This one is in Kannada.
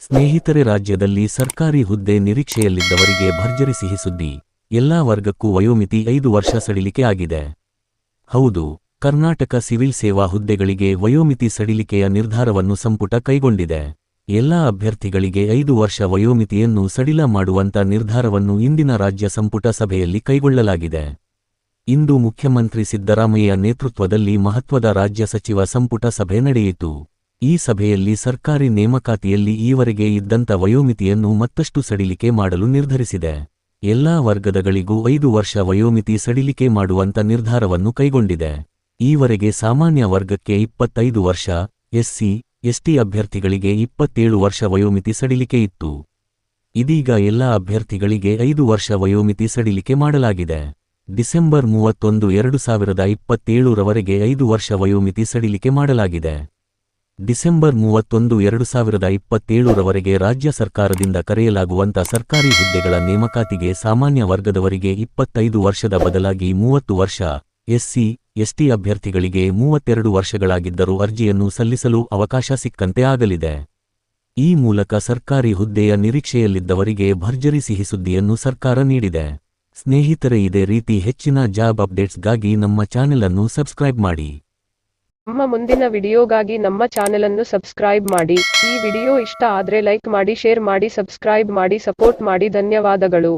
ಸ್ನೇಹಿತರೆ, ರಾಜ್ಯದಲ್ಲಿ ಸರ್ಕಾರಿ ಹುದ್ದೆ ನಿರೀಕ್ಷೆಯಲ್ಲಿದ್ದವರಿಗೆ ಭರ್ಜರಿ ಸಿಹಿ ಸುದ್ದಿ. ಎಲ್ಲಾ ವರ್ಗಕ್ಕೂ ವಯೋಮಿತಿ ಐದು ವರ್ಷ ಸಡಿಲಿಕೆ ಆಗಿದೆ. ಹೌದು, ಕರ್ನಾಟಕ ಸಿವಿಲ್ ಸೇವಾ ಹುದ್ದೆಗಳಿಗೆ ವಯೋಮಿತಿ ಸಡಿಲಿಕೆಯ ನಿರ್ಧಾರವನ್ನು ಸಂಪುಟ ಕೈಗೊಂಡಿದೆ. ಎಲ್ಲಾ ಅಭ್ಯರ್ಥಿಗಳಿಗೆ ಐದು ವರ್ಷ ವಯೋಮಿತಿಯನ್ನು ಸಡಿಲ ಮಾಡುವಂತ ನಿರ್ಧಾರವನ್ನು ಇಂದಿನ ರಾಜ್ಯ ಸಂಪುಟ ಸಭೆಯಲ್ಲಿ ಕೈಗೊಳ್ಳಲಾಗಿದೆ. ಇಂದು ಮುಖ್ಯಮಂತ್ರಿ ಸಿದ್ದರಾಮಯ್ಯ ನೇತೃತ್ವದಲ್ಲಿ ಮಹತ್ವದ ರಾಜ್ಯ ಸಚಿವ ಸಂಪುಟ ಸಭೆ ನಡೆಯಿತು. ಈ ಸಭೆಯಲ್ಲಿ ಸರ್ಕಾರಿ ನೇಮಕಾತಿಯಲ್ಲಿ ಈವರೆಗೆ ಇದ್ದಂಥ ವಯೋಮಿತಿಯನ್ನು ಮತ್ತಷ್ಟು ಸಡಿಲಿಕೆ ಮಾಡಲು ನಿರ್ಧರಿಸಿದೆ. ಎಲ್ಲಾ ವರ್ಗದಗಳಿಗೂ ಐದು ವರ್ಷ ವಯೋಮಿತಿ ಸಡಿಲಿಕೆ ಮಾಡುವಂತ ನಿರ್ಧಾರವನ್ನು ಕೈಗೊಂಡಿದೆ. ಈವರೆಗೆ ಸಾಮಾನ್ಯ ವರ್ಗಕ್ಕೆ ಇಪ್ಪತ್ತೈದು ವರ್ಷ, ಎಸ್ಸಿ, ಎಸ್ಟಿ ಅಭ್ಯರ್ಥಿಗಳಿಗೆ ಇಪ್ಪತ್ತೇಳು ವರ್ಷ ವಯೋಮಿತಿ ಸಡಿಲಿಕೆ ಇತ್ತು. ಇದೀಗ ಎಲ್ಲ ಅಭ್ಯರ್ಥಿಗಳಿಗೆ ಐದು ವರ್ಷ ವಯೋಮಿತಿ ಸಡಿಲಿಕೆ ಮಾಡಲಾಗಿದೆ. ಡಿಸೆಂಬರ್ ಮೂವತ್ತೊಂದು, ಎರಡು ಸಾವಿರದ ಇಪ್ಪತ್ತೇಳರವರೆಗೆ ಐದು ವರ್ಷ ವಯೋಮಿತಿ ಸಡಿಲಿಕೆ ಮಾಡಲಾಗಿದೆ. ಡಿಸೆಂಬರ್ ಮೂವತ್ತೊಂದು, ಎರಡು ಸಾವಿರದ ಇಪ್ಪತ್ತೇಳರವರೆಗೆ ರಾಜ್ಯ ಸರ್ಕಾರದಿಂದ ಕರೆಯಲಾಗುವಂತ ಸರ್ಕಾರಿ ಹುದ್ದೆಗಳ ನೇಮಕಾತಿಗೆ ಸಾಮಾನ್ಯ ವರ್ಗದವರಿಗೆ ಇಪ್ಪತ್ತೈದು ವರ್ಷದ ಬದಲಾಗಿ ಮೂವತ್ತು ವರ್ಷ, ಎಸ್ಸಿ, ಎಸ್ಟಿ ಅಭ್ಯರ್ಥಿಗಳಿಗೆ ಮೂವತ್ತೆರಡು ವರ್ಷಗಳಾಗಿದ್ದರೂ ಅರ್ಜಿಯನ್ನು ಸಲ್ಲಿಸಲು ಅವಕಾಶ ಸಿಕ್ಕಂತೆ ಆಗಲಿದೆ. ಈ ಮೂಲಕ ಸರ್ಕಾರಿ ಹುದ್ದೆಯ ನಿರೀಕ್ಷೆಯಲ್ಲಿದ್ದವರಿಗೆ ಭರ್ಜರಿ ಸಿಹಿ ಸುದ್ದಿಯನ್ನು ಸರ್ಕಾರ ನೀಡಿದೆ. ಸ್ನೇಹಿತರೆ, ಇದೇ ರೀತಿ ಹೆಚ್ಚಿನ ಜಾಬ್ ಅಪ್ಡೇಟ್ಸ್ಗಾಗಿ ನಮ್ಮ ಚಾನೆಲ್ ಅನ್ನು ಸಬ್ಸ್ಕ್ರೈಬ್ ಮಾಡಿ. ನಮ್ಮ ಮುಂದಿನ ವಿಡಿಯೋಗಾಗಿ ನಮ್ಮ ಚಾನೆಲ್ ಅನ್ನು ಸಬ್ಸ್ಕ್ರೈಬ್ ಮಾಡಿ. ಈ ವಿಡಿಯೋ ಇಷ್ಟ ಆದ್ರೆ ಲೈಕ್ ಮಾಡಿ, ಶೇರ್ ಮಾಡಿ, ಸಬ್ಸ್ಕ್ರೈಬ್ ಮಾಡಿ, ಸಪೋರ್ಟ್ ಮಾಡಿ. ಧನ್ಯವಾದಗಳು.